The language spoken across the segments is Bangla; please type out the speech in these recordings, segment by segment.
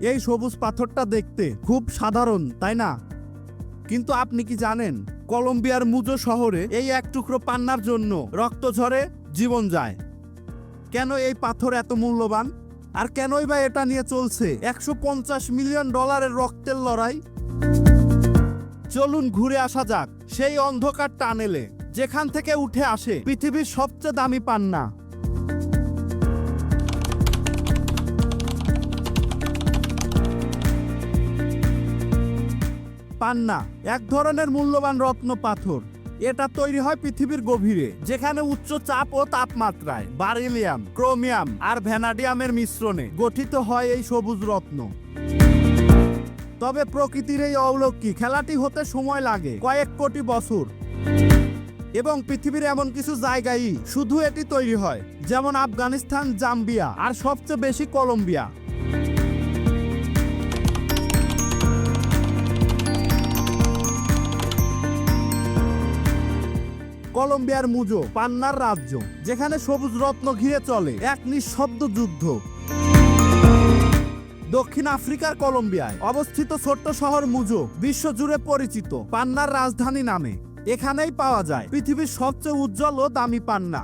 এই সবুজ পাথরটা দেখতে খুব সাধারণ, তাই না? কিন্তু আপনি কি জানেন, কলম্বিয়ার মুজো শহরে এই এক টুকরো পান্নার জন্য রক্ত ঝরে জীবন যায়। কেন এই পাথর এত মূল্যবান? আর কেনই বা এটা নিয়ে চলছে একশো পঞ্চাশ মিলিয়ন ডলারের রক্তের লড়াই? চলুন ঘুরে আসা যাক সেই অন্ধকার টানেলে, যেখান থেকে উঠে আসে পৃথিবীর সবচেয়ে দামি পান্না। পান্না এক ধরনের মূল্যবান রত্ন পাথর। এটা তৈরি হয় পৃথিবীর গভীরে, যেখানে উচ্চ চাপ ও তাপমাত্রায়, বারিলিয়াম, ক্রোমিয়াম আর ভ্যানাডিয়ামের মিশ্রণে গঠিত হয় এই সবুজ রত্ন। তবে প্রকৃতির এই অলৌকিক খেলাটি হতে সময় লাগে, কয়েক কোটি বছর। এবং পৃথিবীর এমন কিছু জায়গায় শুধু এটি তৈরি হয়, যেমন আফগানিস্তান, জাম্বিয়া আর সবচেয়ে বেশি কলম্বিয়া। কলম্বিয়ার মুজো, পান্নার রাজ্য, যেখানে সবুজ রত্ন ঘিরে চলে এক নিঃশব্দ যুদ্ধ। দক্ষিণ আফ্রিকার কলম্বিয়ায় অবস্থিত ছোট্ট শহর মুজো বিশ্বজুড়ে পরিচিত, পান্নার রাজধানী নামে। এখানেই পাওয়া যায় পৃথিবীর সবচেয়ে উজ্জ্বল ও দামি পান্না।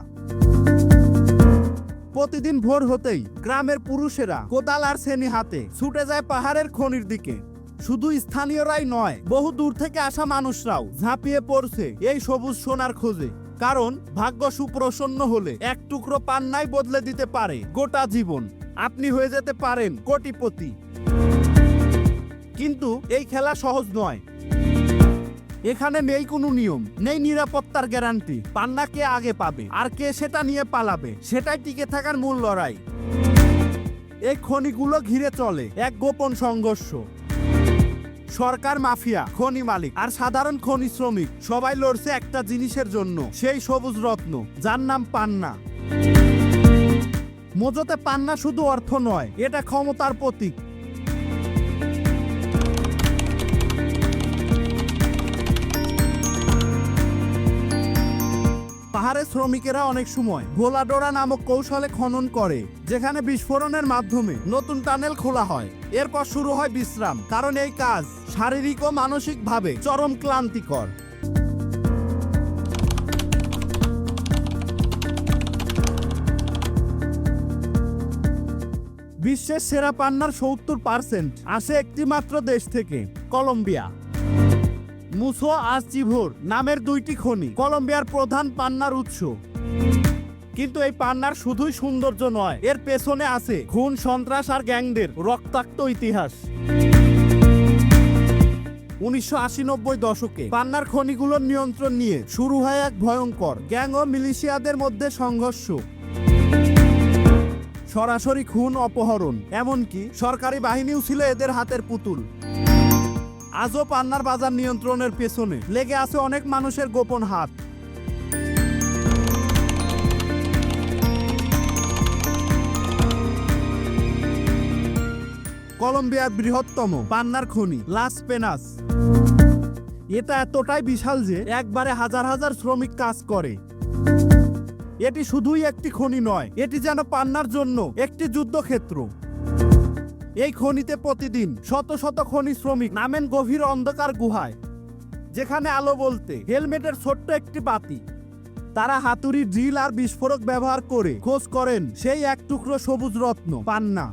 প্রতিদিন ভোর হতেই গ্রামের পুরুষেরা কোদাল আর শ্রেণি হাতে ছুটে যায় পাহাড়ের খনির দিকে। শুধু স্থানীয়রাই নয়, বহু দূর থেকে আসা মানুষরাও ঝাঁপিয়ে পড়ছে এই সবুজ সোনার খোঁজে। কারণ ভাগ্য সুপ্রসন্ন হলে এক টুকরো পান্নাই বদলে দিতে পারে গোটা জীবন। আপনি হয়ে যেতে পারেন কোটিপতি। কিন্তু এই খেলা সহজ নয়। এখানে নেই কোনো নিয়ম, নেই নিরাপত্তার গ্যারান্টি। পান্না কে আগে পাবে, আর কে সেটা নিয়ে পালাবে, সেটাই টিকে থাকার মূল লড়াই। এই খনিগুলো ঘিরে চলে এক গোপন সংঘর্ষ। সরকার মাফিয়া, খনি মালিক আর সাধারণ খনি শ্রমিক, সবাই লড়ছে একটা জিনিসের জন্য, সেই সবুজ রত্ন, যার নাম পান্না। মজতে পান্না শুধু অর্থ নয়, এটা ক্ষমতার প্রতীক। পাহাড়ের শ্রমিকেরা অনেক সময় ভোলাডোরা নামক কৌশলে খনন করে, যেখানে বিস্ফোরণের মাধ্যমে নতুন টানেল খোলা হয়। এরপর শুরু হয় বিশ্রাম, কারণ এই কাজ শারীরিক ও মানসিকভাবে চরম ক্লান্তিকর। বিশ্বের সেরা পান্নার সত্তর পার্সেন্ট আসে একটি মাত্র দেশ থেকে, কলম্বিয়া। মুসো আসচিভোর নামের দুইটি খনি, কলম্বিয়ার প্রধান পান্নার উৎস। কিন্তু এই পান্নার শুধুই সৌন্দর্য নয়, এর পেছনে আছে খুন সন্ত্রাস আর গ্যাংদের রক্তাক্ত ইতিহাস। উনিশশো দশকে পান্নার খনিগুলোর নিয়ন্ত্রণ নিয়ে শুরু হয় এক ভয়ঙ্কর গ্যাং ও মিলিশিয়াদের মধ্যে সংঘর্ষ। সরাসরি খুন, অপহরণ, এমনকি সরকারি বাহিনীও ছিল এদের হাতের পুতুল। আজও পান্নার বাজার নিয়ন্ত্রণের পেছনে লেগে আছে অনেক মানুষের গোপন হাত। কলম্বিয়ার বৃহত্তম পান্নার খনি, লাস পেনাস। এটা এতটাই বিশাল যে একবারে হাজার হাজার শ্রমিক কাজ করে। এটি শুধুই একটি খনি নয়, এটি যেন পান্নার জন্য একটি যুদ্ধক্ষেত্র। এই খনিতে প্রতিদিন শত শত খনি শ্রমিক নামেন গভীর অন্ধকার গুহায়, যেখানে আলো বলতে হেলমেটের ছোট্ট একটি বাতি। তারা হাতুড়ি, ড্রিল আর বিস্ফোরক ব্যবহার করে খোঁজ করেন সেই এক টুকরো সবুজ রত্ন, পান্না।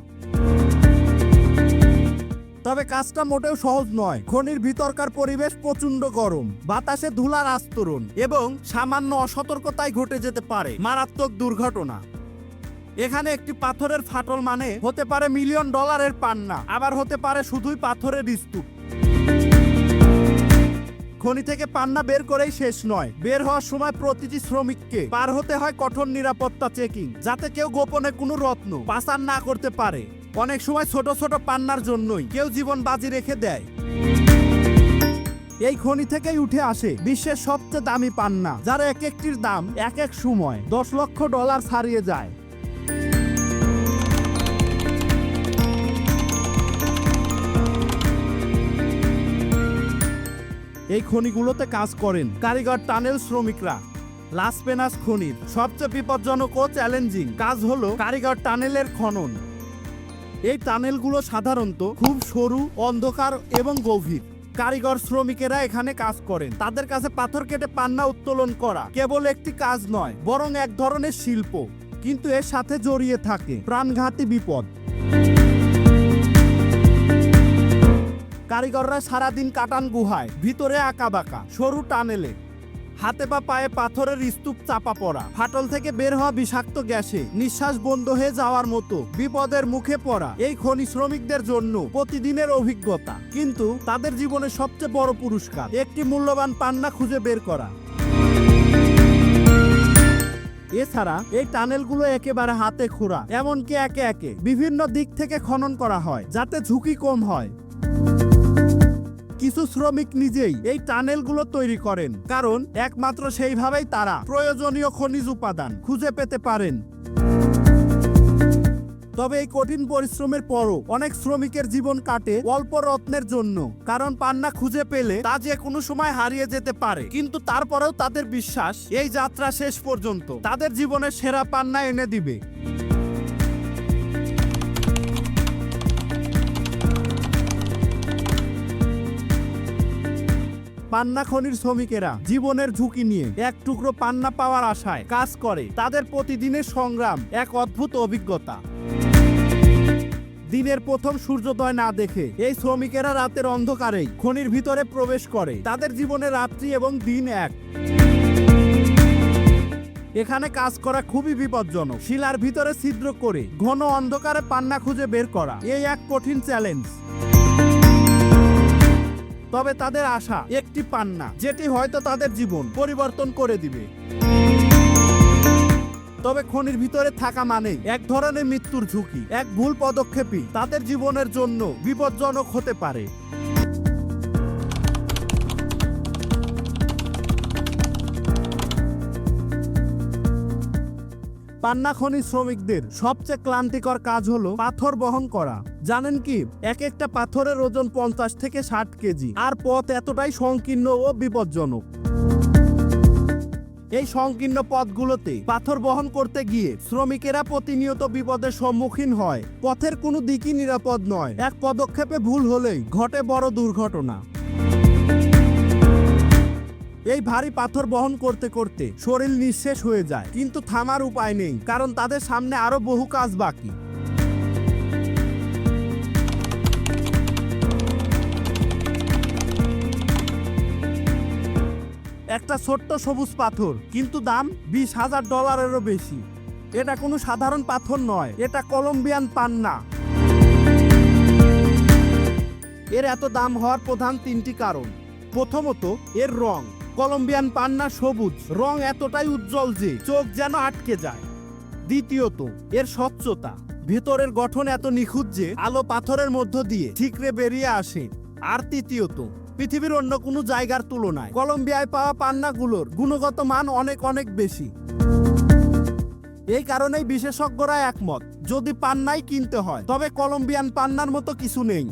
তবে কাজটা মোটেও সহজ নয়। খনির ভিতরকার পরিবেশ প্রচণ্ড গরম, বাতাসে ধুলার আস্তরণ এবং সামান্য অসতর্কতায় ঘটে যেতে পারে। মারাত্মক দুর্ঘটনা। এখানে একটি পাথরের ফাটল মানে হতে পারে মিলিয়ন ডলারের পান্না, আবার হতে পারে শুধুই পাথরের স্তূপ খনি থেকে পান্না বের করেই শেষ নয়, বের হওয়ার সময় প্রতিটি শ্রমিককে পার হতে হয় কঠোর নিরাপত্তা চেকিং, যাতে কেউ গোপনে কোনো রত্ন পাচার না করতে পারে। অনেক সময় ছোট ছোট পান্নার জন্যই কেউ জীবন বাজি রেখে দেয়। এই খনি থেকেই উঠে আসে বিশ্বের সবচেয়ে দামি পান্না, যার এক একটির দাম এক এক সময় দশ লক্ষ ডলার ছাড়িয়ে যায়। এই খনিগুলোতে কাজ করেন কারিগর টানেল শ্রমিকরা। লাস পেনাস খনির সবচেয়ে বিপজ্জনক ও চ্যালেঞ্জিং কাজ হলো কারিগর টানেলের খনন। এই টানেলগুলো সাধারণত খুব সরু, অন্ধকার এবং গভীর। কারিগর শ্রমিকেরা এখানে কাজ করেন। তাদের কাছে পাথর কেটে পান্না উত্তোলন করা কেবল একটি কাজ নয়, বরং এক ধরনের শিল্প। কিন্তু এর সাথে জড়িয়ে থাকে প্রাণঘাতী বিপদ। কারিগররা সারাদিন কাটান গুহায়, ভিতরে আঁকা বাঁকা সরু টানেলে। হাতে বা পায়ে পাথরের স্তূপ চাপা পড়া। ফাটল থেকে বের হওয়া বিষাক্ত গ্যাসে নিঃশ্বাস বন্ধ হয়ে যাওয়ার মতো বিপদের মুখে পড়া এই খনি শ্রমিকদের জন্য প্রতিদিনের অভিজ্ঞতা। কিন্তু তাদের জীবনের সবচেয়ে বড় পুরস্কার, একটি মূল্যবান পান্না খুঁজে বের করা। এছাড়া এই টানেলগুলো একেবারে হাতে খোঁড়া, এমনকি একে একে বিভিন্ন দিক থেকে খনন করা হয়, যাতে ঝুঁকি কম হয়। কিছু শ্রমিক নিজেই এই টানেলগুলো তৈরি করেন। কারণ একমাত্র সেইভাবেই তারা প্রয়োজনীয় খনিজ উপাদান খুঁজে পেতে পারেন। তবে এই কঠিন পরিশ্রমের পরও অনেক শ্রমিকের জীবন কাটে অল্প রত্নের জন্য। কারণ পান্না খুঁজে পেলে তা যে কোনো সময় হারিয়ে যেতে পারে। কিন্তু তারপরেও তাদের বিশ্বাস এই যাত্রা শেষ পর্যন্ত। তাদের জীবনের সেরা পান্না এনে দিবে। পান্না খনির শ্রমিকেরা জীবনের ঝুঁকি নিয়ে এক টুকরো পান্না পাওয়ার আশায় কাজ করে। তাদের প্রতিদিনের সংগ্রাম এক অদ্ভুত অভিজ্ঞতা। দিনের প্রথম সূর্যোদয় না দেখে এই শ্রমিকেরা রাতের অন্ধকারেই খনির ভিতরে প্রবেশ করে। তাদের জীবনে রাত্রি এবং দিন এক। এখানে কাজ করা খুবই বিপজ্জনক। শিলার ভিতরে ছিদ্র করে ঘন অন্ধকারে পান্না খুঁজে বের করা। এই এক কঠিন চ্যালেঞ্জ। তবে তাদের আশা একটি পান্না, যেটি হয়তো তাদের জীবন পরিবর্তন করে দিবে। তবে খনির ভিতরে থাকা মানে এক ধরনের মৃত্যুর ঝুঁকি, এক ভুল পদক্ষেপই তাদের জীবনের জন্য বিপজ্জনক হতে পারে। পান্না খনি শ্রমিকদের সবচেয়ে ক্লান্তিকর কাজ হলো পাথর বহন করা। জানেন কি? এক একটা পাথরের ওজন পঞ্চাশ থেকে ষাট কেজি, আর পথ এতটাই সংকীর্ণ ও বিপজ্জনক। এই সংকীর্ণ পথগুলোতে পাথর বহন করতে গিয়ে শ্রমিকেরা প্রতিনিয়ত বিপদের সম্মুখীন হয়। পথের কোনো দিকই নিরাপদ নয়। এক পদক্ষেপে ভুল হলেই ঘটে বড় দুর্ঘটনা। এই ভারী পাথর বহন করতে করতে শরীর নিঃশেষ হয়ে যায়। কিন্তু থামার উপায় নেই, কারণ তাদের সামনে আরও বহু কাজ বাকি। একটা ছোট্ট সবুজ পাথর, কিন্তু দাম বিশ হাজার ডলারেরও বেশি। এটা কোনো সাধারণ পাথর নয়, এটা কলম্বিয়ান পান্না। এর এত দাম হওয়ার প্রধান তিনটি কারণ। প্রথমত, এর রং। কলম্বিয়ান পান্না সবুজ, রং এতটাই উজ্জ্বল যে চোখ যেন আটকে যায়। দ্বিতীয়ত, এর স্বচ্ছতা। ভেতরের গঠন এত নিখুঁত যে আলো পাথরের মধ্য দিয়ে ঠিকরে বেরিয়ে আসে। আর তৃতীয়ত, পৃথিবীর অন্য কোনো জায়গার তুলনায় কলম্বিয়ায় পাওয়া পান্নাগুলোর গুণগত মান অনেক অনেক বেশি। এই কারণেই বিশেষজ্ঞরা একমত, যদি পান্নাই কিনতে হয়, তবে কলম্বিয়ান পান্নার মতো কিছু নেই।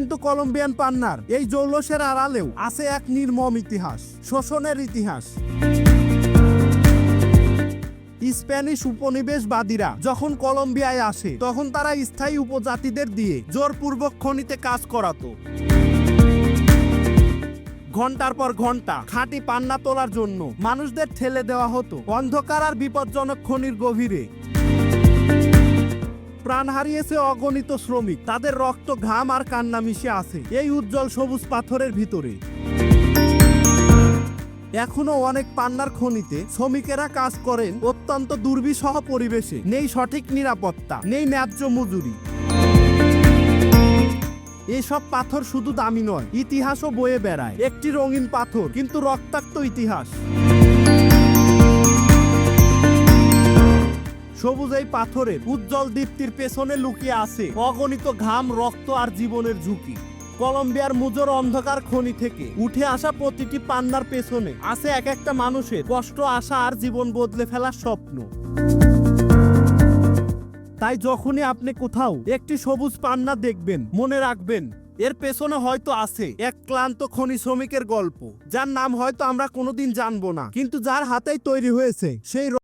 কিন্তু কলম্বিয়ান পান্নার এই জৌলসের আড়ালেও আছে এক নির্মম ইতিহাস, শোষণের ইতিহাস। স্প্যানিশ উপনিবেশবাদীরা যখন কলম্বিয়ায় আসে, তখন তারা স্থায়ী উপজাতিদের দিয়ে জোরপূর্বক খনিতে কাজ করাতো। ঘণ্টার পর ঘণ্টা খাঁটি পান্না তোলার জন্য মানুষদের ঠেলে দেওয়া হতো। অন্ধকার আর বিপজ্জনক খনির গভীরে। প্রাণ হারিয়েছে অগণিত শ্রমিক। তাদের রক্ত ঘাম আর কান্না মিশে আছে। এই উজ্জ্বল সবুজ পাথরের ভিতরে। এখনও অনেক পান্নার খনিতে শ্রমিকেরা কাজ করেন অত্যন্ত দুর্বিষহ পরিবেশে। নেই সঠিক নিরাপত্তা, নেই ন্যায্য মজুরি। এসব পাথর শুধু দামি নয়, ইতিহাসও বয়ে বেড়ায়। একটি রঙিন পাথর, কিন্তু রক্তাক্ত ইতিহাস। সবুজ এই পাথরের উজ্জ্বল দীপ্তির পেছনে লুকিয়ে আছে অগণিত ঘাম, রক্ত আর জীবনের ঝুঁকি। কলম্বিয়ার মুজোর অন্ধকার খনি থেকে উঠে আসা প্রতিটি পান্নার পেছনে আছে এক একটা মানুষের কষ্ট, আশা আর জীবন বদলে ফেলার স্বপ্ন। তাই যখনই আপনি কোথাও একটি সবুজ পান্না দেখবেন, মনে রাখবেন, এর পেছনে হয়তো আছে এক ক্লান্ত খনি শ্রমিকের গল্প, যার নাম হয়তো আমরা কোনোদিন জানব না, কিন্তু যার হাতেই তৈরি হয়েছে সেই